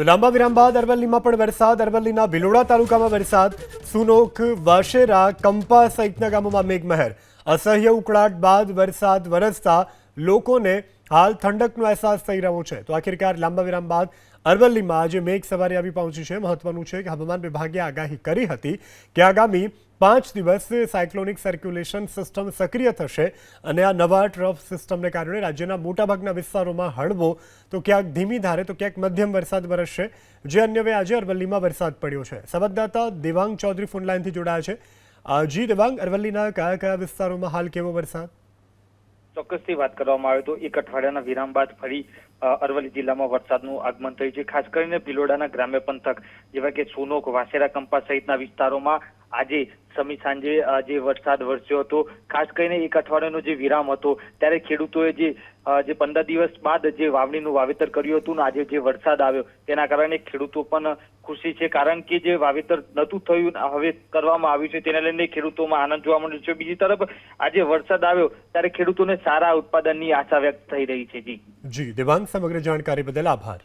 તો લાંબા વિરામ બાદ અરવલ્લીમાં પણ વરસાદ. અરવલ્લીના ભિલોડા તાલુકામાં વરસાદ. સુનોક વાશેરા, કંપા સહિતના ગામોમાં મેઘમહેર. અસહ્ય ઉકળાટ બાદ વરસાદ વરસતા લોકોને હાલ ઠંડકનો અહેસાસ થઈ રહ્યો છે. તો આખિરકાર લાંબા વિરામ બાદ અરવલ્લીમાં આજે મેઘ સવારે આવી પહોંચી છે. મહત્વનું છે કે હવામાન વિભાગે આગાહી કરી હતી કે આગામી પાંચ દિવસ સાયક્લોનિક સર્ક્યુલેશન સિસ્ટમ સક્રિય થશે અને આ નવા ટ્રફ સિસ્ટમને કારણે રાજ્યના મોટાભાગના વિસ્તારોમાં હળવો, તો ક્યાંક ધીમી ધારે, તો ક્યાંક મધ્યમ વરસાદ વરસશે. જે અન્યવે આજે અરવલ્લીમાં વરસાદ પડ્યો છે. સંવાદદાતા દેવાંગ ચૌધરી ફોનલાઇનથી જોડાયા છે. જી દેવાંગ, અરવલ્લીના કયા કયા વિસ્તારોમાં હાલ કેવો વરસાદ? ચોક્કસથી વાત કરવામાં આવે તો એક અઠવાડિયાના વિરામ બાદ ફરી અરવલ્લી જિલ્લામાં વરસાદનું આગમન થયું છે. ખાસ કરીને ભિલોડાના ગ્રામ્ય પંથક, જેવા કે સોનોક, વાસેરા, કંપા સહિતના વિસ્તારોમાં આજે સમી સાંજે જે વરસાદ વરસ્યો હતો, ખાસ કરીને એક અઠવાડિયાનો જે વિરામ હતો, ત્યારે ખેડૂતોએ જે જે પંદર દિવસ બાદ જે વાવણીનું વાવેતર કર્યું હતું ને આજે જે વરસાદ આવ્યો, તેના કારણે ખેડૂતો પણ ખુશી છે. કારણ કે જે વાવેતર નહોતું થયું, હવે કરવામાં આવ્યું છે, તેને લઈને ખેડૂતોમાં આનંદ જોવા મળ્યો છે. બીજી તરફ, આજે વરસાદ આવ્યો, ત્યારે ખેડૂતોને સારા ઉત્પાદનની આશા વ્યક્ત થઈ રહી છે. જી. જી, દેવાંગ સમગ્ર જાણકારી બદલ આભાર.